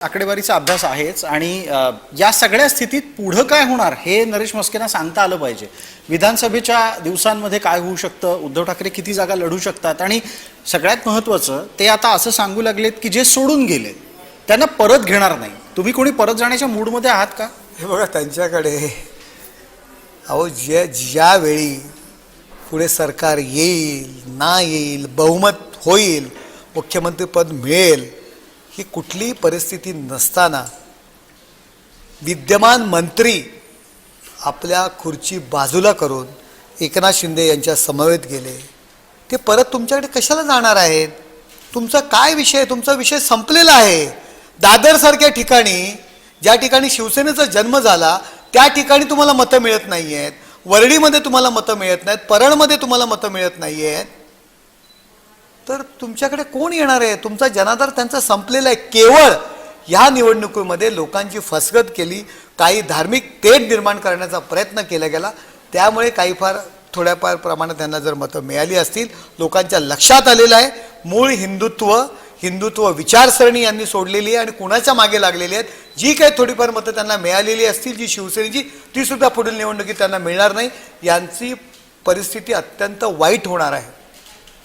आकडेवारीचा अभ्यास आहेच आणि या सगळ्या स्थितीत पुढं काय होणार हे नरेश मस्केना सांगता आलं पाहिजे. विधानसभेच्या दिवसांमध्ये काय होऊ शकतं? उद्धव ठाकरे किती जागा लढू शकतात? आणि सगळ्यात महत्त्वाचं ते आता असं सांगू लागलेत की जे सोडून गेले त्यांना परत घेणार नाही. तुम्ही कोणी परत जाण्याच्या मूडमध्ये आहात का? हे बघा त्यांच्याकडे अहो जे ज्यावेळी पुढे सरकार येईल ना येईल बहुमत होईल मुख्यमंत्रीपद मिळेल ही कुठलीही परिस्थिती नसताना विद्यमान मंत्री आपल्या खुर्ची बाजूला करून एकनाथ शिंदे यांच्या समवेत गेले. ते परत तुमच्याकडे कशाला जाणार आहेत? तुमचा काय विषय? तुमचा विषय संपलेला आहे. दादरसारख्या ठिकाणी ज्या ठिकाणी शिवसेनेचा जन्म झाला त्या ठिकाणी तुम्हाला मतं मिळत नाही आहेत वरळीमध्ये तुम्हाला मतं मिळत नाहीत. परळमध्ये तुम्हाला मतं मिळत नाही आहेत तर तुमच्याकडे कोण येणार आहे? तुमचा जनाधार त्यांचा संपलेला आहे. केवळ ह्या निवडणुकीमध्ये लोकांची फसगत केली काही धार्मिक तेढ निर्माण करण्याचा प्रयत्न केला गेला. त्यामुळे काही फार थोड्याफार प्रमाणात त्यांना जर मतं मिळाली असतील लोकांच्या लक्षात आलेलं आहे. मूळ हिंदुत्व हिंदुत्व विचारसरणी यांनी सोडलेली आहे आणि कुणाच्या मागे लागलेली आहेत? जी काही थोडीफार मतं त्यांना मिळालेली असतील जी शिवसेनेची तीसुद्धा पुढील निवडणुकीत त्यांना मिळणार नाही. यांची परिस्थिती अत्यंत वाईट होणार आहे.